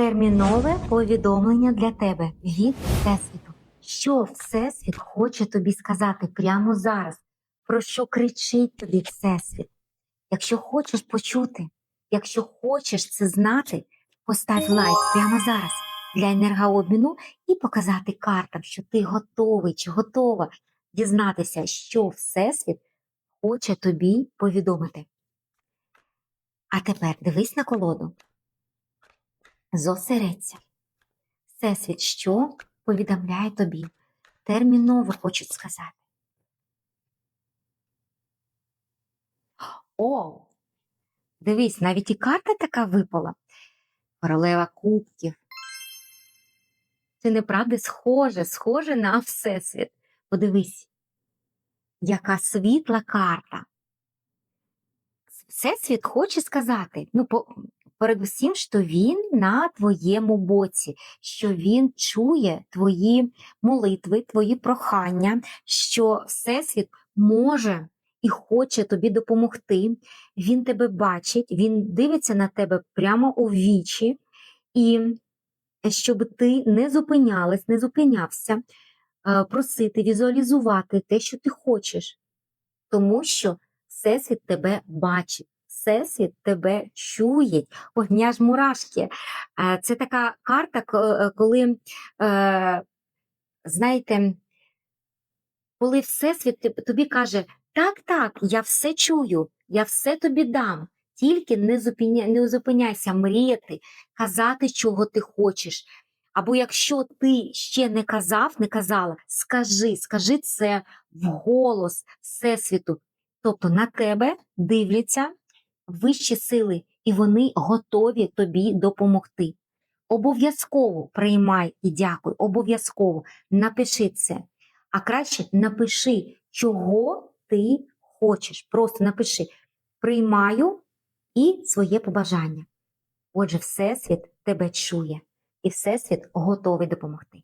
Термінове повідомлення для тебе від Всесвіту. Що Всесвіт хоче тобі сказати прямо зараз? Про що кричить тобі Всесвіт? Якщо хочеш почути, якщо хочеш це знати, постав лайк прямо зараз для енергообміну і показати картам, що ти готовий чи готова дізнатися, що Всесвіт хоче тобі повідомити. А тепер дивись на колоду. Зосередься. Всесвіт, що повідомляє тобі? Терміново хочуть сказати. О! Дивись, навіть і карта така випала. Королева кубків. Це неправда схоже, схоже на Всесвіт. Подивись, яка світла карта. Всесвіт хоче сказати, ну, по, передусім, що він на твоєму боці, що він чує твої молитви, твої прохання, що Всесвіт може і хоче тобі допомогти. Він тебе бачить, він дивиться на тебе прямо у вічі, і щоб ти не зупинялась, не зупинявся, е, просити, візуалізувати те, що ти хочеш, тому що Всесвіт тебе бачить. Всесвіт тебе чує. В мене аж мурашки. Е, Це така карта, е, коли, е, знаєте, коли Всесвіт тобі каже, так, так, я все чую, я все тобі дам. Тільки не, зупиня... не зупиняйся мріяти, казати, чого ти хочеш. Або якщо ти ще не казав, не казала, скажи, скажи це вголос Всесвіту. Тобто на тебе дивляться вищі сили, і вони готові тобі допомогти. Обов'язково приймай і дякуй, обов'язково напиши це. А краще напиши, чого ти хочеш. Просто напиши приймаю і своє побажання. Отже, Всесвіт тебе чує, і Всесвіт готовий допомогти.